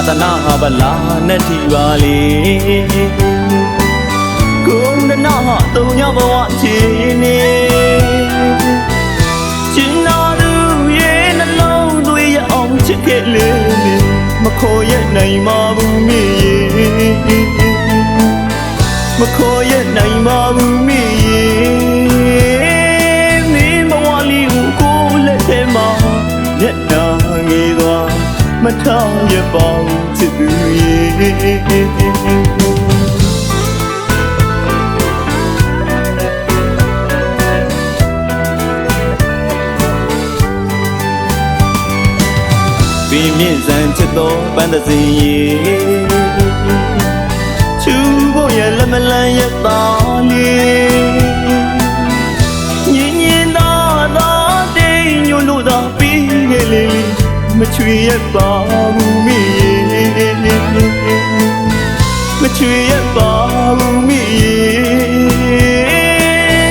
သာသနာဗလာနဲ့ထီပါလေကုဏနာဟာတုံညဘဝချီနေချင်နာသူရဲ့နှလုံးသွေးရအောင်ချစ်ခဲ့လေမခေါ်ရနိုင်ပါဘူးမေမခေါ်ရနိုင်ပါဘူး ပြင်းမြင့်စံချစ်တော်ပန်းသစင်ရေချူဖို့ရလက်မလန်းရသားလေးညင်ညင်သာသာတိမ်ညို့လို့သာပြီးခဲ့လေမချွေရပါဘူးမိမချွေရပါဘူးမိ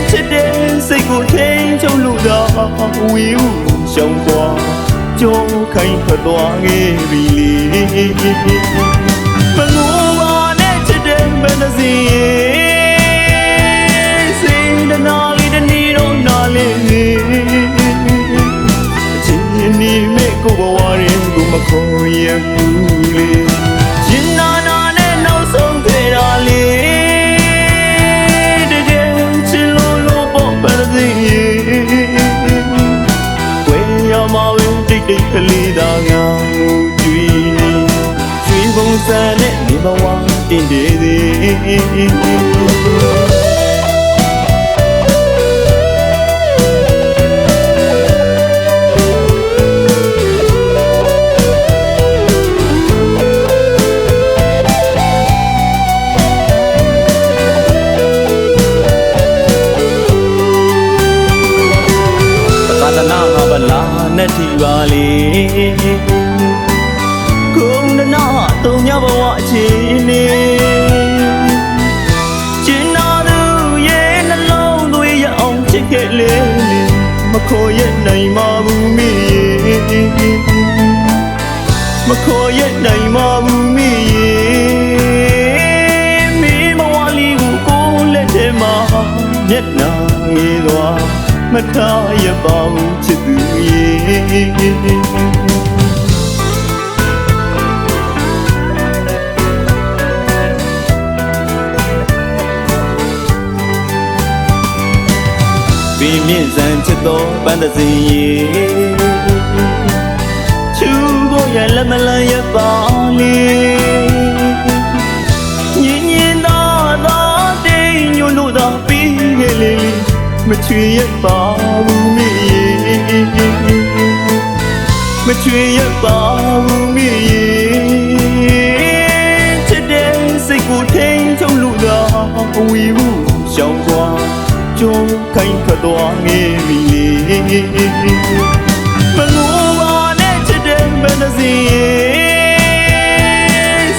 ချစ်တဲ့စိတ်ကိုထိန်ချုပ်လို့သာဝီဝရှောင်းသွား ကြုံခိုင်းထွက်သွားခဲ့ပြီလေမငိုပါနဲ့ချစ်တဲ့မနစီစိ ပုံစံနဲ့နေဘဝတင်တည်သည်သာသနာဗလာနဲ့ထီပါလေကုဏ နာတုံညဘဝအခြေအနေကျင်နာသူရဲ့နှလုံးသွေးရအောင်ချစ်ခဲ့လေမခေါ်ရနိုင်ပါဘူးမိမခေါ်ရနိုင်ပါဘူးမိမိမဝလီကိုကိုယ်လက်ထဲမှာမျက်နှာငေးသွားမထားရပါဘူးချစ်သူရဲ့ ပြင်းမြင့်စံချစ်တော်ပန်းသစင်ရေချူဖို့ရလက်မလန်းရပါလေညင်ညင်သာသာတိမ်ညို့လို့သာပြီးခဲ့လေမချွေရပါဘူးမေမချွေရပါဘူးမေချစ်တဲ့စိတ်ကိုထိန်ချုံလို့သာဝီဘူးရှောင်းသွားကြုံ ခိုင်းခတ်သွားငေးပြီလေမငိုပါနဲ့ချစ်တဲ့မနစီ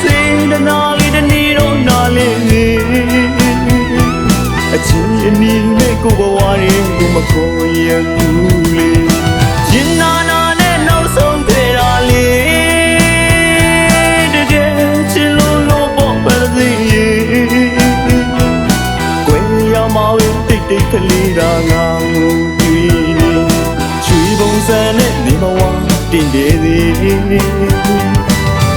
စိတ်တနာလေးတနီတော့နာလေးအချင်းအနီးနဲ့ကိုဘဝရင်ကိုမခေါ်ရဘူးလေရင်နာ ပုံစံနဲ့နေမဝတင်တယ်သည်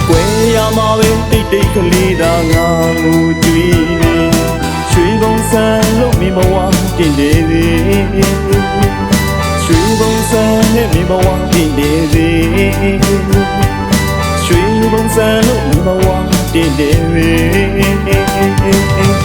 ကွယ်ရမဝင်းတိတ်တိတ်ကလေးသာငါငူကြွေနေချွေပုံစံလို့မိမဝတင်တယ်သည်ချွေပုံစံနဲ့မိမဝတင်တယ်သည်ချွေပုံစံလို့မိမဝတင်တယ်သည်